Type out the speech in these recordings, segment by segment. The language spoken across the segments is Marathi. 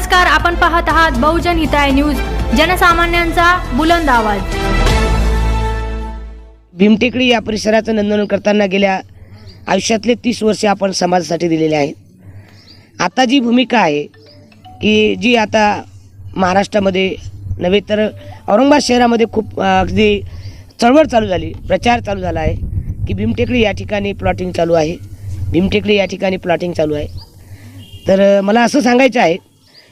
नमस्कार आपण पाहत आहात बहुजन हिताय न्यूज जनसामान्यांचा बुलंद आवाज. भीमटेकडी या परिसराचं नंदन करताना गेल्या आयुष्यातले तीस वर्षे आपण समाजासाठी दिलेले आहेत. आता जी भूमिका आहे की जी आता महाराष्ट्रामध्ये नव्हे तर औरंगाबाद शहरामध्ये खूप अगदी चळवळ चालू झाली प्रचार चालू झाला आहे की भीमटेकडी या ठिकाणी प्लॉटिंग चालू आहे भीमटेकडी या ठिकाणी प्लॉटिंग चालू आहे. तर मला असं सांगायचं आहे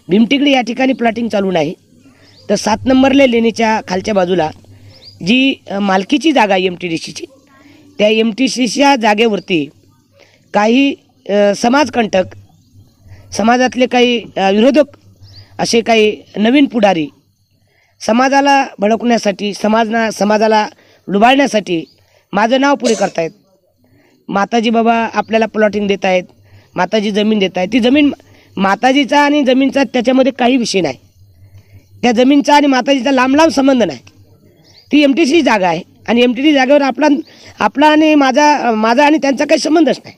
भीमटेकडी या ठिकाणी प्लॉटिंग चालू नाही. तर सात नंबरले लेणीच्या खालच्या बाजूला जी मालकीची जागा आहे एम टी डी सीची त्या एम टी सीच्या जागेवरती काही समाजकंटक समाजातले काही विरोधक असे काही नवीन पुढारी समाजाला भडकण्यासाठी समाजना समाजाला लुबाळण्यासाठी माझं नाव पुढे करतायत. माताजी बाबा आपल्याला प्लॉटिंग देत आहेत माताजी जमीन देत आहेत ती जमीन माताजीचा आणि जमीनचा त्याच्यामध्ये काही विषय नाही. त्या जमीनचा आणि माताजीचा लांब लांब संबंध नाही. ती एम टी सी जागा आहे आणि एम टी सी जागेवर आपला आपला आणि माझा माझा आणि त्यांचा काही संबंधच नाही.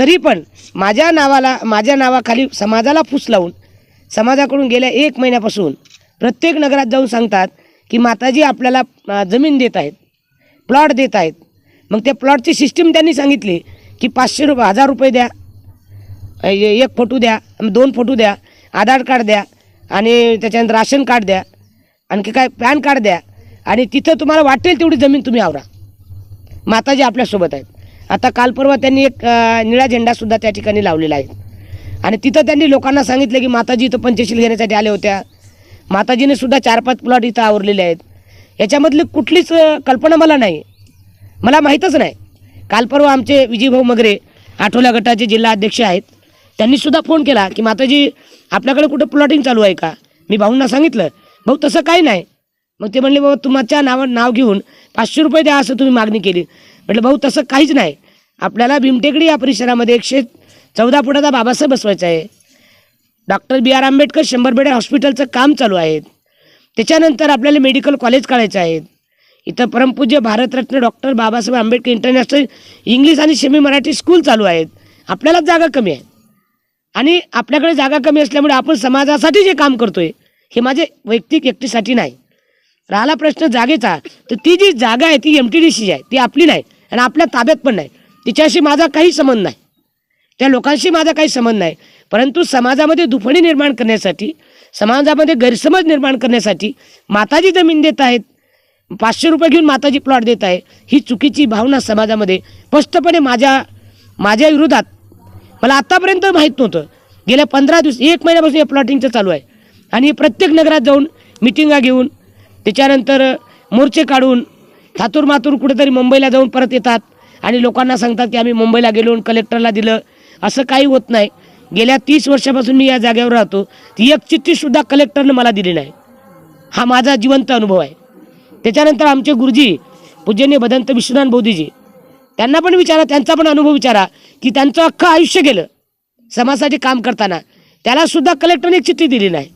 तरी पण माझ्या नावाला माझ्या नावाखाली समाजाला फूस लावून समाजाकडून गेल्या एक महिन्यापासून प्रत्येक नगरात जाऊन सांगतात की माताजी आपल्याला जमीन देत आहेत प्लॉट देत आहेत. मग त्या प्लॉटची सिस्टीम त्यांनी सांगितली की पाचशे रुपये हजार रुपये द्या. एक फोटो द्या दोन फोटो द्या आधार कार्ड द्या आणि त्याच्यानंतर राशन कार्ड द्या आणखी काय पॅन कार्ड द्या आणि तिथं तुम्हाला वाटेल तेवढी जमीन तुम्ही आवरा. माताजी आपल्यासोबत आहेत. आता काल परवा त्यांनी एक निळा झेंडासुद्धा त्या ठिकाणी लावलेला आहे. आणि तिथं त्यांनी लोकांना सांगितलं की माताजी इथं पंचशील घेण्यासाठी आल्या होत्या. माताजीने सुद्धा चार पाच प्लॉट इथं आवरलेले आहेत. याच्यामधली कुठलीच कल्पना मला नाही. मला माहीतच नाही. काल परवा आमचे विजयभाऊ मगरे आठोला गटाचे जिल्हा अध्यक्ष आहेत. त्यांनीसुद्धा फोन केला की माताजी आपल्याकडे कुठं प्लॉटिंग चालू आहे का? मी भाऊंना सांगितलं भाऊ तसं काही नाही. मग ते म्हणले बाबा तुमच्या नाव नाव घेऊन पाचशे रुपये द्या असं तुम्ही मागणी केली. म्हटलं भाऊ तसं काहीच नाही. आपल्याला भीमटेकडी या परिसरामध्ये एकशे चौदा फुटाचा बाबासाहेब बसवायचा आहे. डॉक्टर बी आर आंबेडकर शंभर बेडे हॉस्पिटलचं काम चालू आहे. त्याच्यानंतर आपल्याला मेडिकल कॉलेज काढायचं आहे. इथं परमपूज्य Bharat Ratna doctor Babasaheb Ambedkar international English आणि सेमी मराठी स्कूल चालू आहेत. आपल्यालाच जागा कमी आहे. आणि आपल्याकडे जागा कमी असल्यामुळे आपण समाजासाठी जे काम करतोय हे माझे वैयक्तिक एकटीसाठी नाही. राहिला प्रश्न जागेचा तर ती जी जागा आहे ती एम टी डी सी आहे ती आपली नाही आणि आपल्या ताब्यात पण नाही. तिच्याशी माझा काही संबंध नाही. त्या लोकांशी माझा काही संबंध नाही. परंतु समाजामध्ये दुफणी निर्माण करण्यासाठी समाजामध्ये गैरसमज निर्माण करण्यासाठी माताजी जमीन देत आहेत. पाचशे रुपये घेऊन माताजी प्लॉट देत आहे. ही चुकीची भावना समाजामध्ये स्पष्टपणे माझ्या माझ्या विरोधात मला आत्तापर्यंत माहीत नव्हतं. गेल्या पंधरा दिवस एक महिन्यापासून या प्लॉटिंगचं चालू आहे. आणि प्रत्येक नगरात जाऊन मिटिंगा घेऊन त्याच्यानंतर मोर्चे काढून थातूर मातूर कुठेतरी मुंबईला जाऊन परत येतात. आणि लोकांना सांगतात की आम्ही मुंबईला गेलो कलेक्टरला दिलं. असं काही होत नाही. गेल्या तीस वर्षापासून मी या जागेवर राहतो. ती एक चिठ्ठीसुद्धा कलेक्टरनं मला दिली नाही. हा माझा जिवंत अनुभव आहे. त्याच्यानंतर आमचे गुरुजी पूजनीय भदंत विश्वनाथ बोधीजी त्यांना पण विचारा त्यांचा पण अनुभव विचारा. की त्यांचं अख्खं आयुष्य गेलं. समाजासाठी काम करताना. त्याला सुद्धा कलेक्टरने एक चिठ्ठी दिली नाही.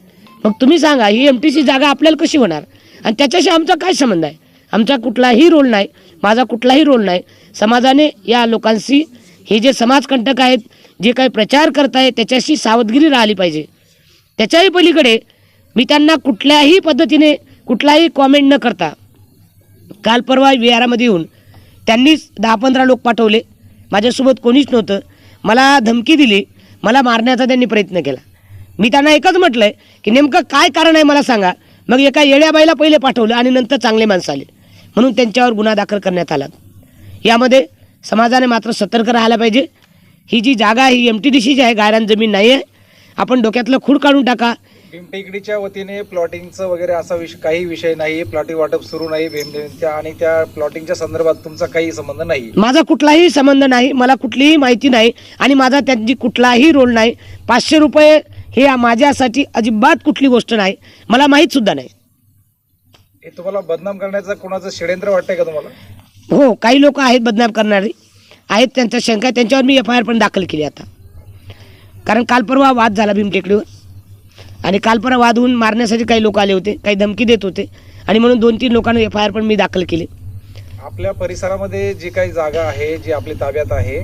मग तुम्ही सांगा ही एम टी सी जागा आपल्याला कशी होणार? आणि त्याच्याशी आमचा काय संबंध आहे? आमचा कुठलाही रोल नाही. माझा कुठलाही रोल नाही. समाजाने या लोकांशी हे जे समाजकंटक आहेत जे काही प्रचार करत आहे त्याच्याशी सावधगिरी राहिली पाहिजे. त्याच्याही पलीकडे मी त्यांना कुठल्याही पद्धतीने कुठलाही कॉमेंट न करता काल परवा विहारामध्ये येऊन त्यांनीच दहा पंधरा लोक पाठवले. माझ्यासोबत कोणीच नव्हतं. मला धमकी दिली. मला मारण्याचा त्यांनी प्रयत्न केला. मी त्यांना एकच म्हटलं आहे की नेमकं काय कारण आहे मला सांगा. मग एका येड्याबाईला पहिले पाठवलं आणि नंतर चांगले माणसं आले. म्हणून त्यांच्यावर गुन्हा दाखल करण्यात आला. यामध्ये समाजाने मात्र सतर्क राहायला पाहिजे. ही जी जागा आहे ही एम टी डी सीची आहे गायरान जमीन नाही आहे आपण डोक्यातलं खूड काढून टाका. भीमटेकडीच्या वतीने प्लॉटिंगचं वगैरे असा विषय काही विषय नाही प्लॉटिंग वाटप सुरू नाही भीमटेकडीच्या आणि त्या प्लॉटिंगच्या संदर्भात तुमचा काही संबंध नाही. माझा कुठलाही संबंध नाही मला कुठलीही माहिती नाही आणि माझा त्यांची कुठलाही रोल नाही. पाचशे रुपये हे माझ्यासाठी अजिबात कुठली गोष्ट नाही. मला माहीत सुद्धा नाही. हे तुम्हाला बदनाम करण्याचं कोणाचं षडयंत्र वाटतंय का तुम्हाला? हो काही लोक आहेत बदनाम करणारे. आहेत त्यांचा शंका आहे. त्यांच्यावर मी एफ आय आर पण दाखल केली आता. कारण काल परवा वाद झाला भीमटेकडीवर. आणि काल परवा वाद होऊन मारण्यासाठी काही लोक आले होते काही धमकी देत होते. आणि म्हणून दोन तीन लोकांना एफ आय आर पण मी दाखल केली. आपल्या परिसरामध्ये जी काही जागा आहे जी आपल्या ताब्यात आहे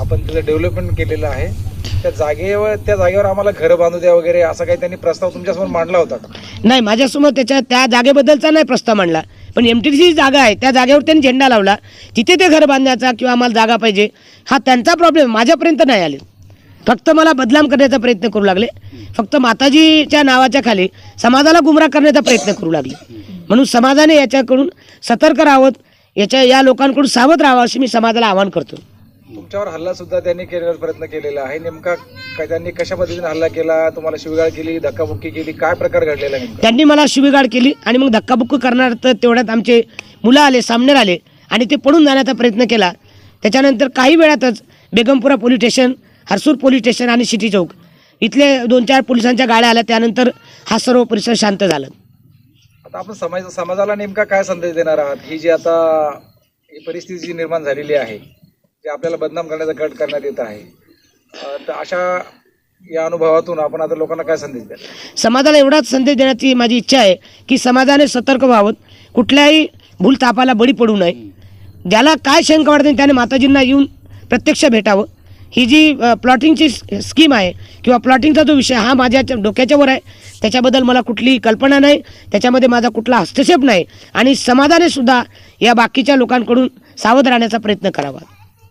आपण तिचं डेव्हलपमेंट केलेलं आहे त्या जागेवर त्या जागेवर आम्हाला घरं बांधू द्या वगैरे असा काही त्यांनी प्रस्ताव तुमच्यासमोर मांडला होता का? नाही माझ्यासमोर त्याच्या त्या जागेबद्दलचा नाही प्रस्ताव मांडला. पण एम टी सी जागा आहे त्या जागेवर त्यांनी झेंडा लावला. तिथे ते घर बांधण्याचा किंवा आम्हाला जागा पाहिजे हा त्यांचा प्रॉब्लेम माझ्यापर्यंत नाही आले. फक्त मला बदनाम करण्याचा प्रयत्न करू लागले. फक्त माताजीच्या नावाच्या खाली समाजाला गुमराह करण्याचा प्रयत्न करू लागले. म्हणून समाजाने याच्याकडून सतर्क राहावं याच्या या लोकांकडून सावध राहावं अशी मी समाजाला आवाहन करतो. तुमच्यावर हल्ला सुद्धा त्यांनी केलेला प्रयत्न केलेला आहे. नेमका त्यांनी कशा पद्धतीने हल्ला केला? तुम्हाला शिवगाळ केली धक्काबुक्की केली काय प्रकार घडलेला आहे त्यांनी मला शिवीगाळ केली आणि मग धक्काबुक्की करणार तर तेवढ्यात आमचे मुलं आले सामनेर आले आणि ते पळून जाण्याचा प्रयत्न केला. त्याच्यानंतर काही वेळातच Begumpura police station Harsul police station आणि सिटी चौक. इथले दोन चार पोलिसांच्या गाड्या आल्या त्यानंतर हा सर्व परिसर शांत झाला. आता आपण समाज समाजाला नेमका काय संदेश देणार आहात? ही जी आता ही परिस्थिती जी निर्माण झालेली आहे जे आपल्याला बदनाम करण्याचा कट करण्यात येत आहे अं, तर अशा या अनुभवातून आपण आता लोकांना काय संदेश द्या समाजाला एवढाच संदेश देण्याची माझी इच्छा आहे की समाजाने सतर्क व्हावं. कुठल्याही भूलतापाला बळी पडू नये. ज्याला काय शंका वाटते त्याने माताजींना येऊन प्रत्यक्ष भेटावं. ही जी प्लॉटिंगची स्कीम आहे किंवा प्लॉटिंगचा जो विषय हा माझ्या डोक्याच्यावर डोक्याच्या वर आहे. त्याच्याबद्दल मला कुठलीही कल्पना नाही. त्याच्यामध्ये माझा कुठला हस्तक्षेप नाही. आणि समाजाने सुद्धा या बाकीच्या लोकांकडून सावध राहण्याचा प्रयत्न करावा.